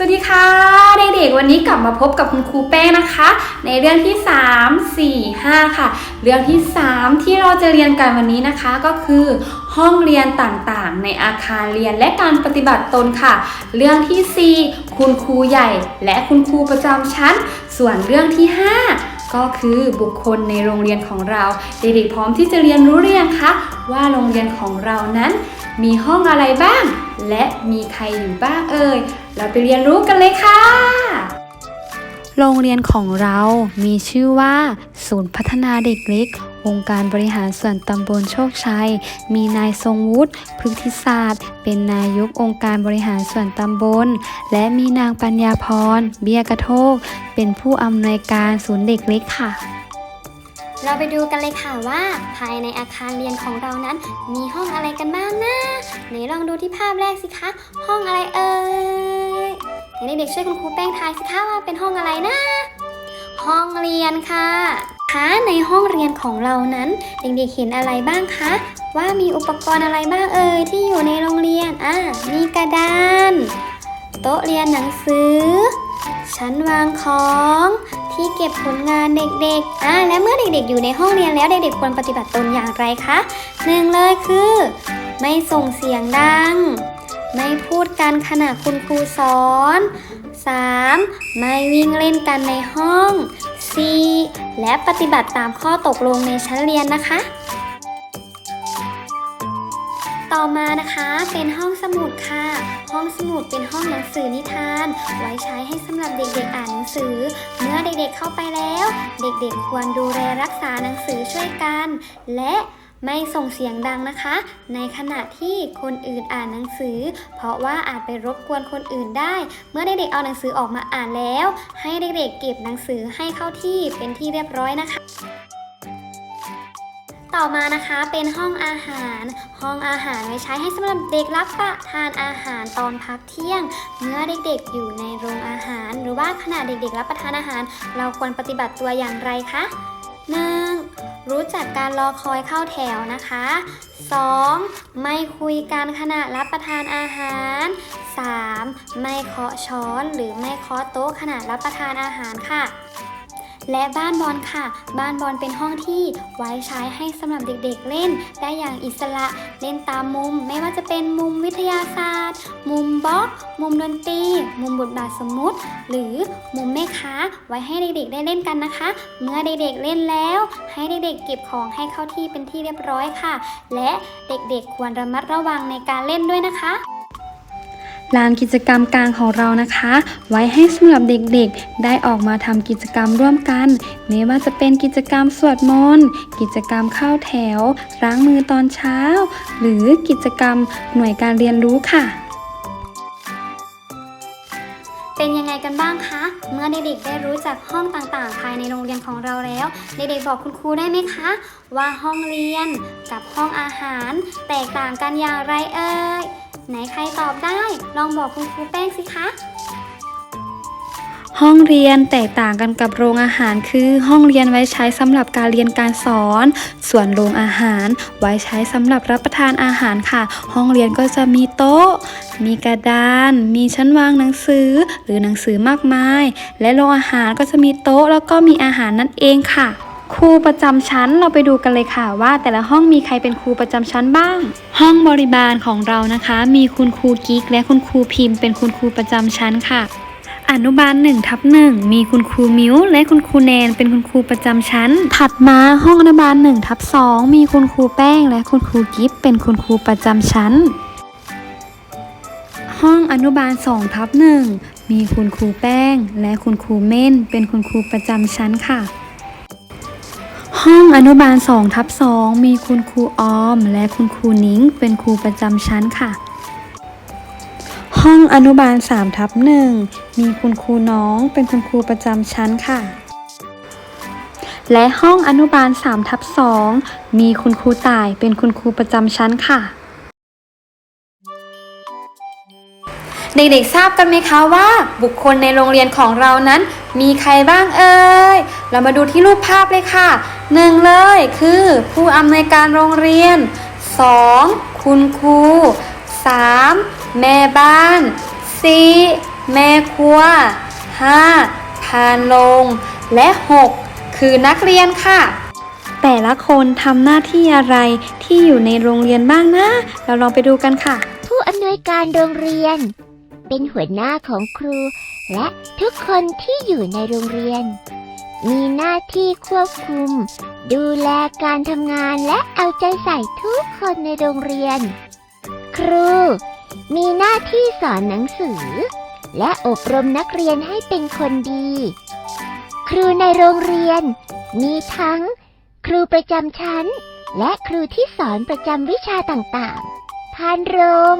สวัสดีค่ะเด็กๆวันนี้กลับมาพบกับคุณครูแป้นะคะ ในเรื่องที่ 3 4 5 ค่ะ เรื่องที่ 3 ที่เราจะเรียนกันวันนี้นะคะ ก็คือ ห้องเรียนต่างๆ ในอาคารเรียนและการปฏิบัติตนค่ะ เรื่องที่ 4 คุณครูใหญ่ และคุณครูประจำชั้น ส่วนเรื่องที่ 5 ก็คือบุคคลในโรงเรียนของเรา เด็กๆพร้อมที่จะเรียนรู้หรือยังคะว่าโรงเรียนของเรานั้น มีห้องอะไรบ้าง และมีใครอยู่บ้างเอ่ย เราไปเรียนรู้กันเลยค่ะ โรงเรียนของเรามีชื่อว่า ศูนย์พัฒนาเด็กเล็ก องค์การบริหารส่วนตำบลโชคชัย มีนายทรงวุฒิพฤกธิศาสตร์ เป็นนายกองค์การบริหารส่วนตำบล และมีนางปัญญาพร เบียกระโทก เป็นผู้อำนวยการศูนย์เด็กเล็กค่ะ เราไปดูกันเลยค่ะว่า ภายในอาคารเรียนของเรานั้น มีห้องอะไรกันบ้างนะไหนลองดูที่ภาพแรกสิคะ ห้องอะไรเอ่ยไหนเด็กๆช่วยคุณครูแป้งทายสิคะว่าเป็นห้องอะไรนะ ห้องเรียนค่ะคะในห้องเรียนของเรานั้นเด็กๆเห็นอะไรบ้างคะ ว่ามีอุปกรณ์อะไรบ้างเอ่ยที่อยู่ในโรงเรียนอะมีกระดาน โต๊ะเรียนหนังสือ ชั้นวางของที่เก็บผลงานเด็กๆ อ่า และเมื่อเด็กๆ อยู่ในห้องเรียนแล้วเด็กๆ ควรปฏิบัติตนอย่างไรคะหนึ่งเลยคือ ไม่ส่งเสียงดัง ไม่พูดกันขณะคุณครูสอน 3. ไม่วิ่งเล่นกันในห้อง 4. และปฏิบัติตามข้อตกลงในชั้นเรียนนะคะ ต่อมานะคะเป็นห้องสมุดค่ะ ห้องสมุดเป็นห้องหนังสือนิทาน ไว้ใช้ให้สำหรับเด็กๆอ่านหนังสือ เมื่อเด็กๆเข้าไปแล้ว เด็กๆควรดูแลรักษาหนังสือช่วยกัน และไม่ส่งเสียงดังนะคะ ในขณะที่คนอื่นอ่านหนังสือ เพราะว่าอาจไปรบกวนคนอื่นได้ เมื่อเด็กๆเอาหนังสือออกมาอ่านแล้ว ให้เด็กๆเก็บหนังสือให้เข้าที่เป็นที่เรียบร้อยนะคะ ต่อมานะคะเป็นห้องอาหาร ห้องอาหารไว้ใช้ให้สำหรับเด็กรับประทานอาหารตอนพักเที่ยง เมื่อเด็กๆอยู่ในโรงอาหาร หรือว่าขณะเด็กๆรับประทานอาหาร เราควรปฏิบัติตัวอย่างไรคะ 1. รู้จักการรอคอยเข้าแถวนะคะ 2. ไม่คุยกันขณะรับประทานอาหาร 3. ไม่เคาะช้อนหรือไม่เคาะโต๊ะขณะรับประทานอาหารค่ะ และบ้านบอลค่ะ บ้านบอลเป็นห้องที่ไว้ใช้ให้สำหรับเด็กๆเล่น ได้อย่างอิสระเล่นตามมุม ไม่ว่าจะเป็นมุมวิทยาศาสตร์ มุมบล็อก มุมดนตรี มุมบทบาทสมมุติ หรือมุมแม่ค้าไว้ให้เด็กๆได้เล่นกันนะคะ เมื่อเด็กๆเล่นแล้ว ให้เด็กๆเก็บของให้เข้าที่เป็นที่เรียบร้อยค่ะ และเด็กๆควรระมัดระวังในการเล่นด้วยนะคะ ลานกิจกรรมกลางของเรานะคะ ไว้ให้สำหรับเด็กๆ ได้ออกมาทำกิจกรรมร่วมกันไม่ว่าจะเป็นกิจกรรมสวดมนต์กิจกรรมเข้าแถว ล้างมือตอนเช้า หรือกิจกรรมหน่วยการเรียนรู้ค่ะ เป็นยังไงกันบ้างคะ เมื่อเด็กๆได้รู้จักห้องต่างๆ ภายในโรงเรียนของเราแล้ว เด็กๆบอกคุณครูได้ไหมคะ ว่าห้องเรียนกับห้องอาหาร แตกต่างกันอย่างไรเอ่ย ไหนใครตอบได้ ลองบอกคุณครูแป้งสิคะ ห้องเรียนแตกต่างกันกับโรงอาหารคือห้องเรียนไว้ใช้สำหรับการเรียนการสอน ส่วนโรงอาหารไว้ใช้สำหรับรับประทานอาหารค่ะ ห้องเรียนก็จะมีโต๊ะ มีกระดาน มีชั้นวางหนังสือหรือหนังสือมากมาย และโรงอาหารก็จะมีโต๊ะแล้วก็มีอาหารนั่นเองค่ะ ครูประจำชั้นเราไปดูกันเลยค่ะว่าแต่ละห้องมีใครเป็นครูประจำชั้นบ้าง ห้องบริบาลของเรานะคะ มีคุณครูกิ๊กและคุณครูพิมพ์เป็นคุณครูประจำชั้นค่ะ อนุบาล1ทับ1มีคุณครูมิ้วและคุณครูแนนเป็นคุณครูประจำชั้น ถัดมาห้องอนุบาล1ทับ2มีคุณครูแป้งและคุณครูกิฟเป็นคุณครูประจำชั้น ห้องอนุบาล2ทับ1มีคุณครูแป้งและคุณครูเม่นเป็นคุณครูประจำชั้นค่ะ ห้องอนุบาล2ทับ2มีคุณครูออม และคุณครูนิ้ง เป็นครูประจำชั้นค่ะ ห้องอนุบาล3ทับ1มีคุณครูน้อง เป็นคุณครูประจำชั้นค่ะ และห้องอนุบาล3ทับ2มีคุณครูต่ายเป็นคุณครูประจำชั้นค่ะ เด็กๆทราบกันไหมคะว่าบุคคลในโรงเรียนของเรานั้น มีใครบ้างเอ่ย เรามาดูที่รูปภาพเลยค่ะหนึ่งเลยคือผู้อำนวยการโรงเรียน 2. คุณครู 3. แม่บ้าน 4. แม่ครัว 5. พานโรงและ 6. คือนักเรียนค่ะแต่ละคนทำหน้าที่อะไรที่อยู่ในโรงเรียนบ้างนะ เราลองไปดูกันค่ะ ผู้อำนวยการโรงเรียน เป็นหัวหน้าของครู และทุกคนที่อยู่ในโรงเรียน มีหน้าที่ควบคุม ดูแลการทำงานและเอาใจใส่ทุกคนในโรงเรียน ครู มีหน้าที่สอนหนังสือ และอบรมนักเรียนให้เป็นคนดี ครูในโรงเรียน มีทั้ง ครูประจำชั้น และครูที่สอนประจำวิชาต่างๆพานโรง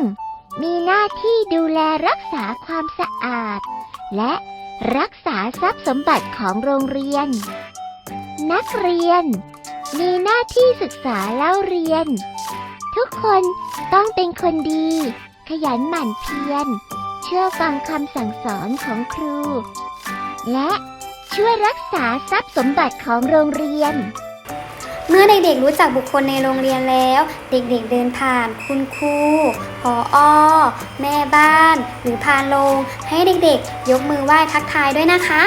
มีหน้าที่ดูแลรักษาความสะอาด และรักษาทรัพย์สมบัติของโรงเรียน นักเรียน มีหน้าที่ศึกษาเล่าเรียน ทุกคนต้องเป็นคนดี ขยันหมั่นเพียร เชื่อฟังคำสั่งสอนของครู และช่วยรักษาทรัพย์สมบัติของโรงเรียน เมื่อเด็กๆรู้จักบุคคลในโรงเรียนแล้ว เด็กๆเดินผ่าน คุณครูผออแม่บ้าน หรือพานโรงให้เด็กๆ ยกมือไหว้ทักทายด้วยนะคะ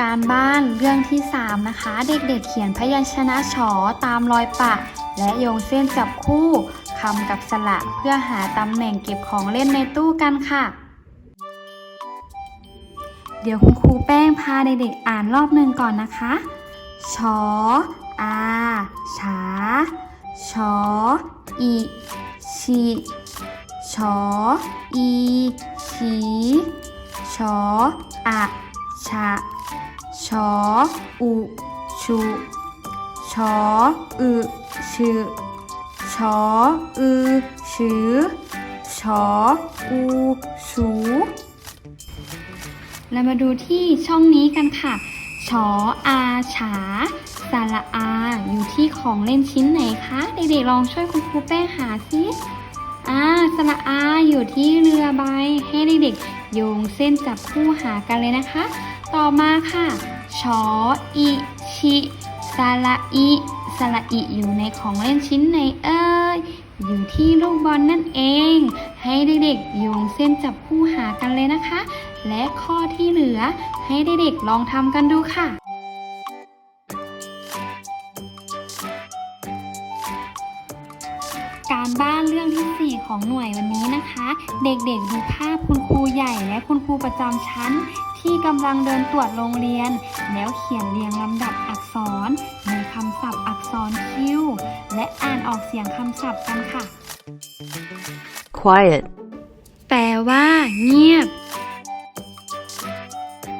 การบ้านเรื่องที่ 3 นะคะ เด็กๆ เขียนพยัญชนะฉอตามรอยปะ และโยงเส้นจับคู่คำกับสระเพื่อหาตำแหน่งเก็บของเล่นในตู้กันค่ะ เดี๋ยวคุณครูแป้งพาเด็กๆอ่านรอบหนึ่งก่อนนะคะ ชอ อาฉาชอ อี ชี ชอ อี ชี ชอ อะชะ ชอ อุชุชอ อึชือชอ อือชือชอ อู ชู แล้วมาดูที่ช่องนี้กันค่ะ ชออาฉาสระอา อยู่ที่ของเล่นชิ้นไหนคะ เด็กๆลองช่วยคุณครูแป้งหาสิอ่าสระอาอยู่ที่เรือใบ ให้เด็กๆโยงเส้นจับคู่หากันเลยนะคะ ต่อมาค่ะชออิชิสระอิสระอิอยู่ในของเล่นชิ้นไหนเอ่ยอยู่ที่ลูกบอลนั่นเอง ให้เด็กๆโยงเส้นจับคู่หากันเลยนะคะ และข้อที่เหลือให้เด็กๆลองทำกันดูค่ะการบ้านเรื่องที่ 4 ของหน่วยวันนี้นะคะ เด็กๆดูภาพคุณครูใหญ่และคุณครูประจำชั้น ที่กำลังเดินตรวจโรงเรียน แล้วเขียนเรียงลำดับอักษรในคำศัพท์อักษรคิวและอ่านออกเสียงคำศัพท์กันค่ะ quiet, แปลว่า เงียบ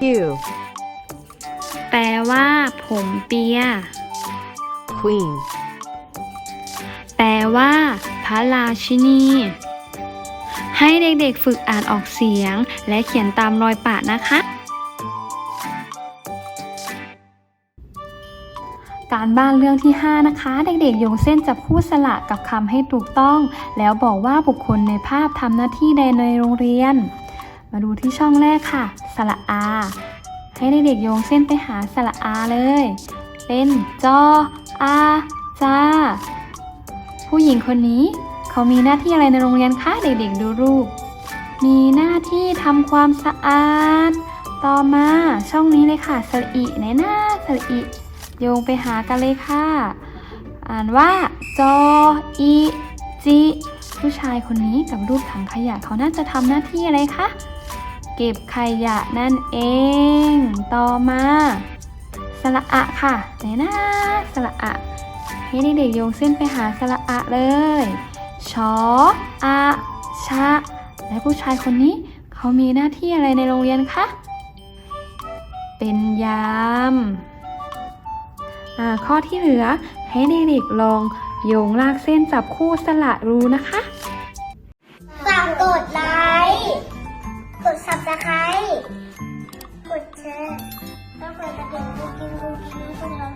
you, แปลว่า ผมเปีย queen, แปลว่า พระราชินี ให้เด็กๆฝึกอ่านออกเสียง และเขียนตามรอยปะนะคะ การบ้านเรื่องที่ 5 นะคะ เด็กๆโยงเส้นจับคู่สระกับคำให้ถูกต้อง แล้วบอกว่าบุคคลในภาพทำหน้าที่ใดในโรงเรียน มาดูที่ช่องแรกค่ะ สระอา ให้เด็กๆโยงเส้นไปหาสระอาเลย เป็นจออาจาผู้หญิงคนนี้ เขามีหน้าที่อะไรในโรงเรียนคะเด็กๆดูรูป มีหน้าที่ทำความสะอาด ต่อมาช่องนี้เลยค่ะสระอิไหนหน้าสระอิโยงไปหากันเลยค่ะ อ่านว่าจออีจิผู้ชายคนนี้กับรูปถังขยะเขาน่าจะทำหน้าที่อะไรคะ เก็บขยะนั่นเอง ต่อมา สระอะค่ะ ไหนนะสระอะให้เด็กๆโยงเส้นไปหาสระอะเลยชออาชะ และผู้ชายคนนี้เขามีหน้าที่อะไรในโรงเรียนคะ เป็นยามอ่าข้อที่เหลือให้เด็กๆลองโยงลากเส้นจับคู่สระรูนะคะ กดแชร์ต้